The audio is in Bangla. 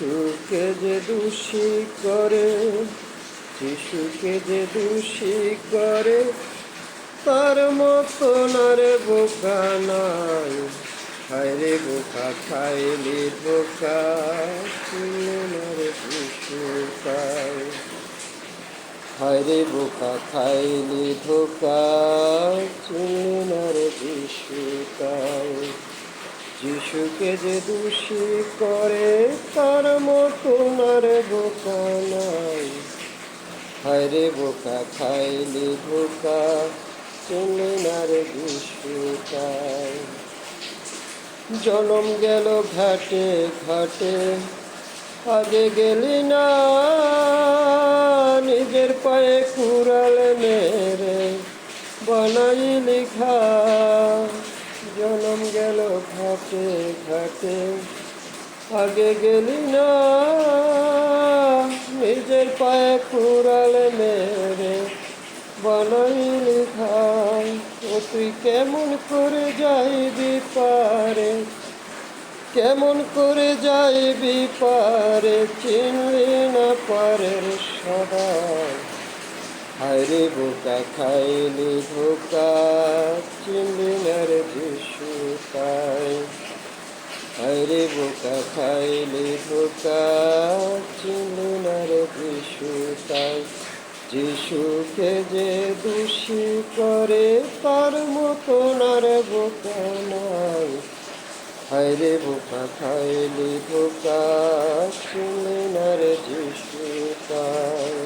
যিশুকে যে দোষী করে, যিশুকে যে দোষী করে, তার মতন আরে বোকা নাই। হায়রে বোকা খাইলি বোকা রে যিশু তাই। হায়রে বোকা খাইলি ধোকা চিনলি রে যিশু তাই। যিশুকে যে দোষী করে, তার নারে বোকা নাই। হায়রে বোকা, খাইলি ধোকা চিনলি যিশু তাই। জনম গেল ঘাটে ঘাটে, আগে গেলি না, নিজের পায়ে কুড়াল মেরে বানাইলি ঘা। জনম গেল ঘাটে ঘাটে, আগে গেলি না পায়ে কুড়াল মেরে বানাইলি ঘাই ও তুই কেমন করে যাইবি পারে? কেমন করে যাইবি পারে চিনলি না পারের সবাই। হায়রে বোকা, খাইলি ধোকা, চিনলি না রে যিশু তাই। হায়রে বোকা, খাইলি ধোকা, চিনলি যিশুকে যে দোষী করে তার মতো না রে বোকা নাই। হায়রে বোকা খাইলি ধোকা